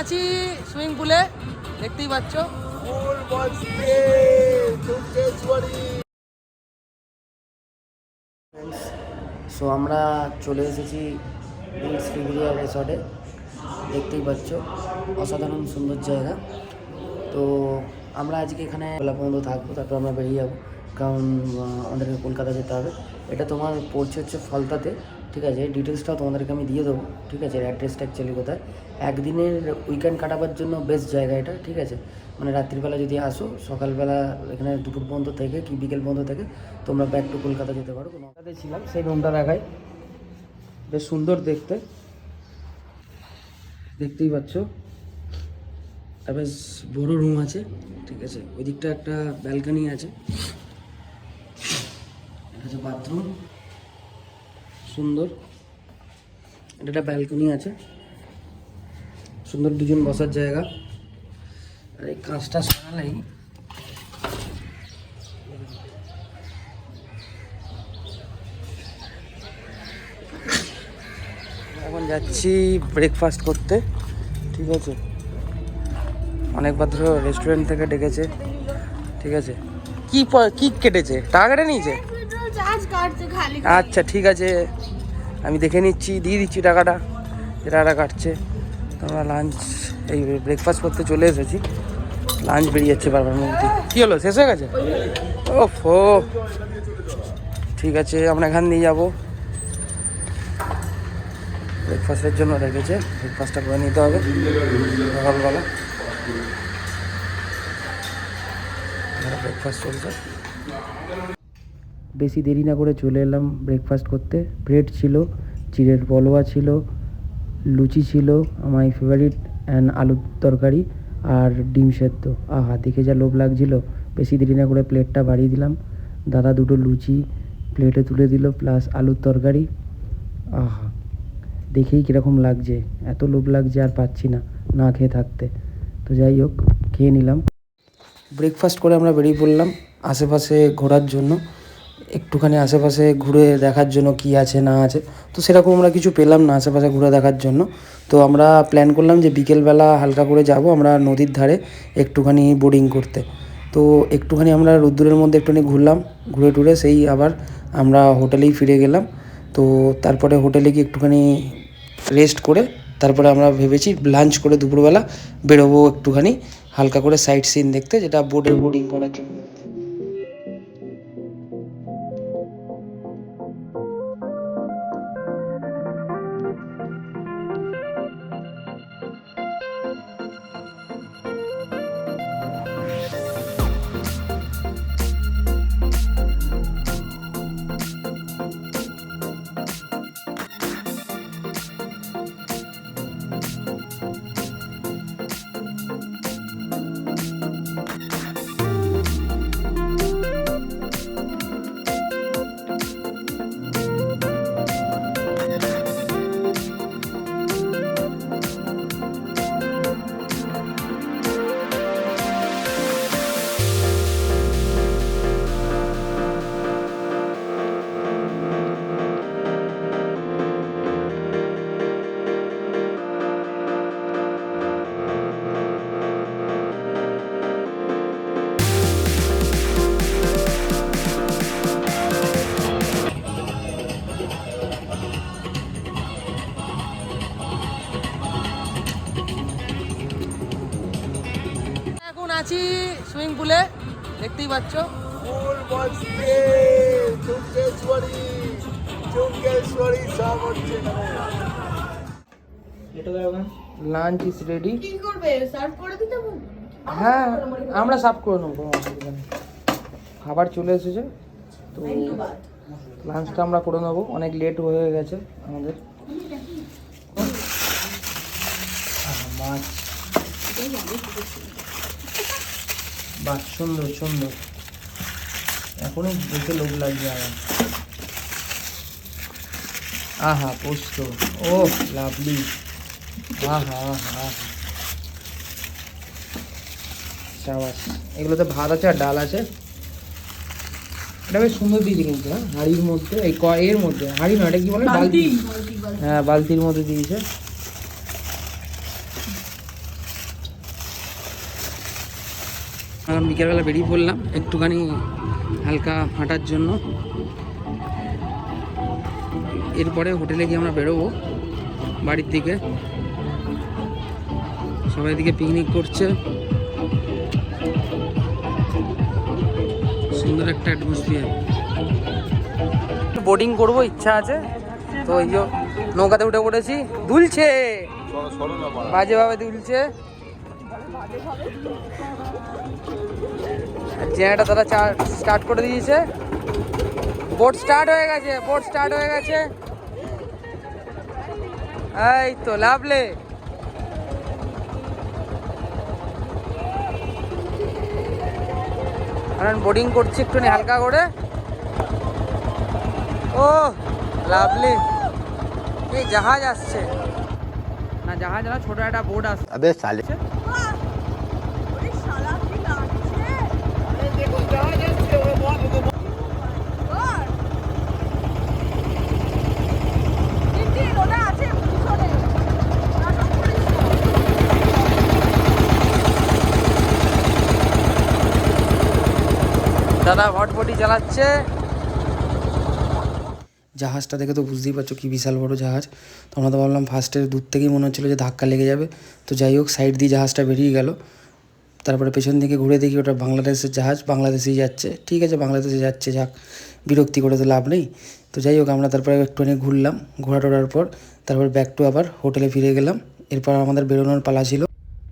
আছি সুইমিং পুলে, দেখতেই পাচ্ছ। সো আমরা চলে এসেছি রিসর্টে দেখতেই পাচ্ছ, অসাধারণ সুন্দর জায়গা। তো, আমরা আজকে এখানে বেলা পর্যন্ত থাকব, তারপর আমরা বেরিয়ে যাব। কারণ আমাদেরকে কলকাতা যেতে হবে। এটা তোমার পড়ছে হচ্ছে ফলতাতে। ঠিক আছে ডিটেলসটাও তোমাদেরকে আমি দিয়ে দেবো, ঠিক আছে অ্যাড্রেসটা অ্যাকচুয়ালি কোথায়? একদিনের উইকেন্ড কাটাবার জন্য বেস্ট জায়গা এটা, ঠিক আছে? মানে রাত্রিবেলা যদি আসো, সকালবেলা এখানে দুপুর পর্যন্ত থেকে কি বিকেল পর্যন্ত থেকে তোমরা ব্যাক টু কলকাতা যেতে পারো কলকাতাতে ছিলাম, সেই রুমটা দেখাই। বেশ সুন্দর দেখতে। দেখতেই পাচ্ছ। বেশ বড় রুম আছে, ঠিক আছে? ওই দিকটা একটা ব্যালকনি আছে। এটা হচ্ছে বাথরুম সুন্দর। এটা একটা ব্যালকনি আছে। সুন্দর দুজন বসার জায়গা। আর এই কাঁচটা সরালেই এখন যাচ্ছি ব্রেকফাস্ট করতে, ঠিক আছে? অনেকবার ধরো রেস্টুরেন্ট থেকে ডেকেছে, ঠিক আছে? কি কি কেটেছে? টাকা কেটে নিয়েছে? আচ্ছা ঠিক আছে। আমি দেখে নিচ্ছি, দিয়ে দিচ্ছি টাকাটা। টাকাটা কাটছে। তো আমরা লাঞ্চ এই ব্রেকফাস্ট করতে চলে এসেছি। লাঞ্চ বেরিয়ে যাচ্ছে বারবার মধ্যে কী হলো? শেষ হয়ে গেছে? ও ফো ঠিক আছে, আমরা এখান দিয়ে যাব। ব্রেকফাস্টের জন্য রেখেছে। ব্রেকফাস্টটা করে নিতে হবে। সকালবেলা। ব্রেকফাস্ট চলছে। বেশি দেরি না করে চলে এলাম ব্রেকফাস্ট করতে। ব্রেড ছিল, চিড়ের বলোয়া ছিল, লুচি ছিল, আমার ফেভারিট অ্যান্ড আলুর তরকারি আর ডিম সেদ্ধ। আহা, দেখে যা লোভ লাগছিল। বেশি দেরি না করে প্লেটটা বাড়িয়ে দিলাম। দাদা দুটো লুচি প্লেটে তুলে দিল প্লাস আলুর তরকারি। আহা, দেখেই কীরকম লাগছে। এত লোভ লাগছে আর পাচ্ছি না না খেয়ে থাকতে। তো যাই হোক, খেয়ে নিলাম। ব্রেকফাস্ট করে আমরা বেরিয়ে পড়লাম আশেপাশে ঘোরার জন্য। একটুখানি আশেপাশে ঘুরে দেখার জন্য কি আছে, না আছে। তো সেরকম আমরা কিছু পেলাম না আশেপাশে ঘুরে দেখার জন্য। তো আমরা প্ল্যান করলাম যে বিকেলবেলা হালকা করে যাব আমরা নদীর ধারে একটুখানি বোর্ডিং করতে। তো একটুখানি আমরা রোদ্দুরের মধ্যে একটুখানি ঘুরলাম, ঘুরে টুরে সেই আবার আমরা হোটেলেই ফিরে গেলাম। তো তারপরে হোটেলে গিয়ে একটুখানি রেস্ট করে তারপরে আমরা ভেবেছি লাঞ্চ করে দুপুরবেলা বেরোবো একটুখানি হালকা করে সাইট সিন দেখতে, যেটা বোর্ডের বোর্ডিং করার জন্য। সুইমিং পুলে দেখতেই পাচ্ছ। লাঞ্চ ইজ রেডি কি করবে? সার্ভ করে দিতে হ্যাঁ আমরা সাফ করে নেব কোনো অসুবিধা নেই। খাবার চলে এসেছে তো লাঞ্চটা আমরা করে নেব। অনেক লেট হয়ে গেছে আমাদের। মাছ। বাহ সুন্দর সুন্দর। এখনই দেখে লোভ লাগছে আমার আহা পোস্ত। ও লাভলি। আহা আহা চাবাস এগুলোতে ভাত আছে আর ডাল আছে। এটা বেশ সুন্দর দিয়েছে কিন্তু হ্যাঁ হাঁড়ির মধ্যে এই ক এর মধ্যে হাঁড়ি নয় এটা কি বলে? বালতি। হ্যাঁ বালতির মধ্যে দিয়েছে। এখন বিকেলবেলা বেরিয়ে পড়লাম একটুখানি হালকা হাঁটার জন্য। এরপরে হোটেলে গিয়ে আমরা বেরোবো বাড়ির দিকে। সবাই দিকে পিকনিক করছে। সুন্দর একটা অ্যাটমসফিয়ার বোটিং করব ইচ্ছা আছে? তো এই যে নৌকাতে উঠে পড়েছি। দুলছে! বাজেভাবে দুলছে। জেনারেটা তারা স্টার্ট করে দিয়েছে। বোট স্টার্ট হয়ে গেছে বোট স্টার্ট হয়ে গেছে। এই তো, লাভলে। কারণ বোটিং করছি একটুখানি হালকা করে। ও, লাভলি। এই জাহাজ আসছে। না, জাহাজ না, ছোট একটা বোট আসছে দাদা ভটভটি চালাচ্ছে। জাহাজটা দেখে তো বুঝতেই পারছ কি বিশাল বড় জাহাজ। তো আমরা তো ভাবলাম ফার্স্টের দূর থেকেই মনে হচ্ছিল যে ধাক্কা লেগে যাবে। তো যাই হোক সাইড দিয়ে জাহাজটা বেরিয়ে গেল। তারপরে পেছন দিকে ঘুরে দেখি ওটা বাংলাদেশের জাহাজ বাংলাদেশেই যাচ্ছে। ঠিক আছে বাংলাদেশে যাচ্ছে যাক বিরক্তি করে তো লাভ নেই। তো যাই হোক আমরা তারপরে একটুখানি ঘুরলাম। ঘোরা টোরার পর তারপর ব্যাক টু আবার হোটেলে ফিরে গেলাম। এরপর আমাদের বেরোনোর পালা ছিল।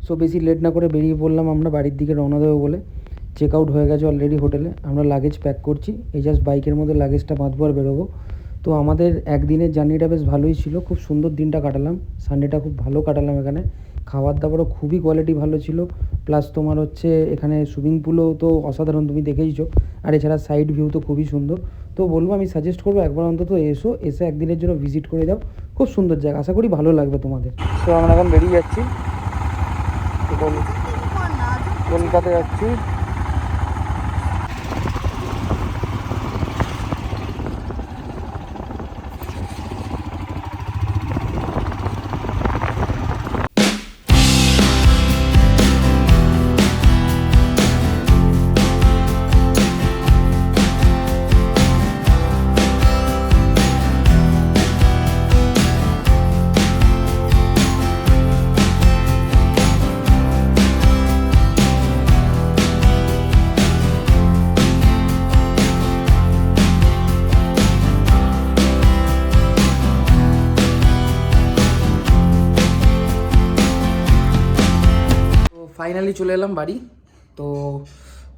সো বেশি লেট না করে বেরিয়ে পড়লাম আমরা বাড়ির দিকে রওনা দেবো বলে। চেক আউট হয়ে গেছে অলরেডি হোটেলে আমরা লাগেজ প্যাক করছি। এই জাস্ট বাইকের মধ্যে লাগেজটা বাঁধবো আর বেরোবো। তো আমাদের একদিনের জার্নিটা বেশ ভালোই ছিল। খুব সুন্দর দিনটা কাটালাম। সানডেটা খুব ভালো কাটালাম এখানে। খাবার দাবারও খুবই কোয়ালিটি ভালো ছিল। প্লাস তোমার হচ্ছে এখানে সুইমিং পুলও তো অসাধারণ তুমি দেখেইছো। আর এছাড়া সাইড ভিউ তো খুবই সুন্দর। তো বলব আমি সাজেস্ট করব একবার অন্তত এসো। এসে একদিনের জন্য ভিজিট করে যাও। খুব সুন্দর জায়গা। আশা করি ভালো লাগবে তোমাদের। তো আমরা এখন বেরিয়ে যাচ্ছি। কলকাতা যাচ্ছি। ফাইনালি চলে এলাম বাড়ি। তো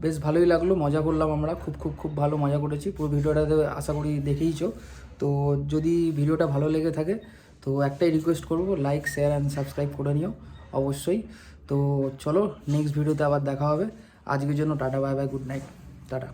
বেশ ভালোই লাগল, মজা করলাম আমরা, খুব খুব খুব ভালো মজা করেছি। পুরো ভিডিওটাতে আশা করি দেখেইছো। তো যদি ভিডিওটা ভালো লেগে থাকে, তো একটাই রিকোয়েস্ট করব লাইক শেয়ার অ্যান্ড সাবস্ক্রাইব করে নিও, অবশ্যই। তো চলো নেক্সট ভিডিওতে আবার দেখা হবে। আজকের জন্য tata bye bye good night tata.